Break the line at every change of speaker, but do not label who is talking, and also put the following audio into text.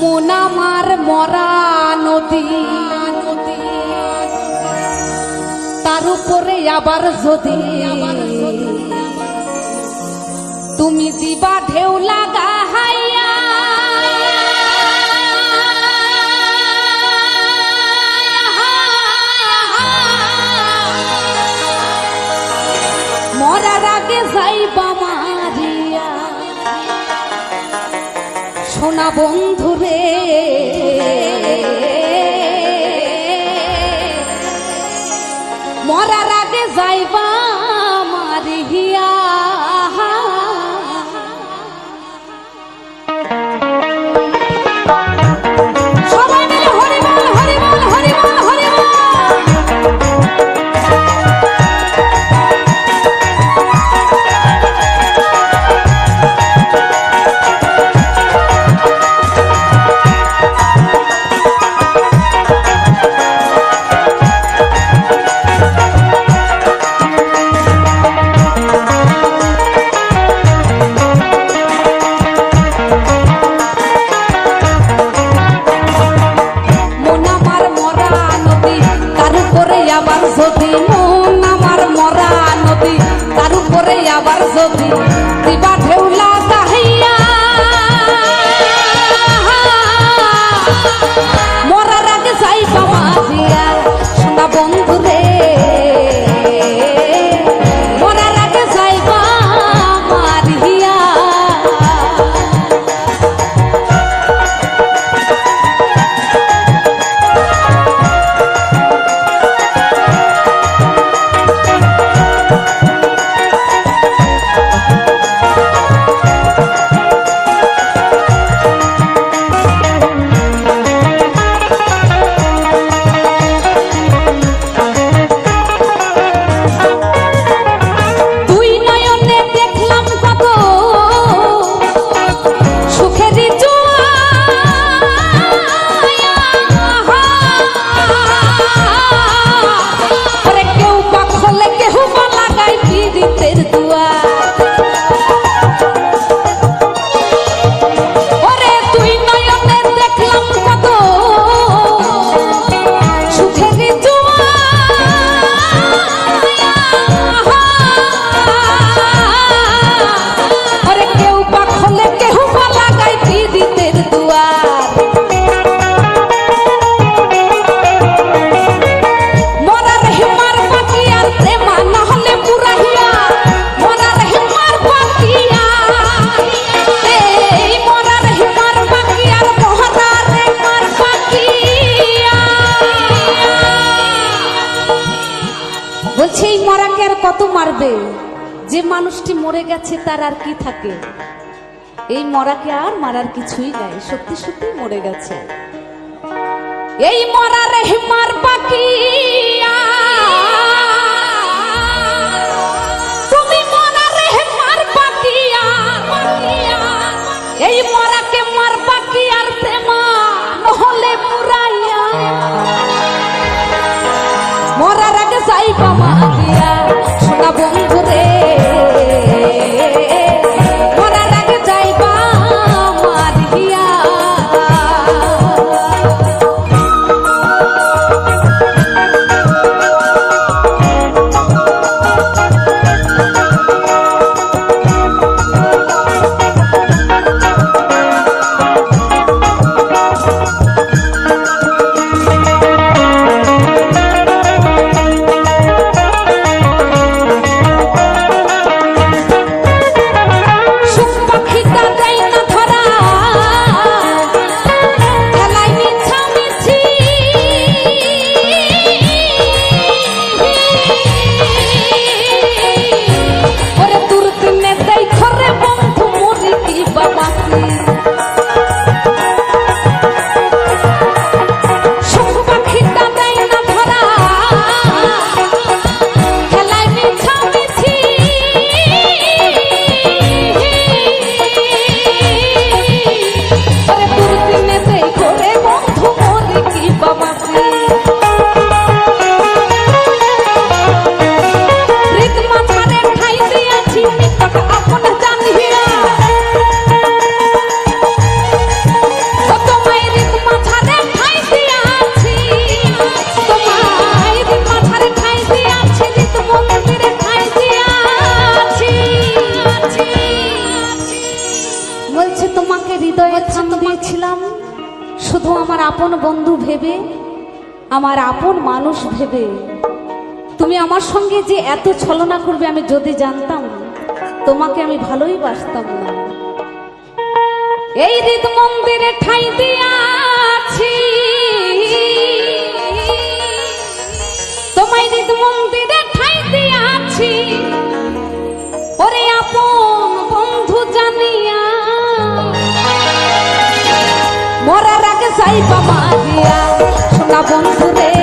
মোনামার মরা নদী। তার উপরে আবার যদি তুমি দিবা ঢেউ লাগা না বন্ধুরে মরার আগে যাইবা e abraçou-te আর কত মারবে? যে মানুষটি মরে গেছে, তার আর কি থাকে? এই মরাকে আর মারার কিছুই নাই, সত্যি সত্যি মরে গেছে। এই মরারে মার বাকি আর শুধু আমার আপন বন্ধু ভেবে, আমার আপন মানুষ ভেবে। তুমি আমার সঙ্গে যে এত ছলনা করবে আমি যদি জানতাম, তোমাকে আমি ভালোই বাসতাম না। এই হৃদ মন্দিরে ঠাই দিয়াছি। তোমায় হৃদ মন্দিরে ঠাই দিয়াছি। পাবা দিয়া সোনা বন্ধু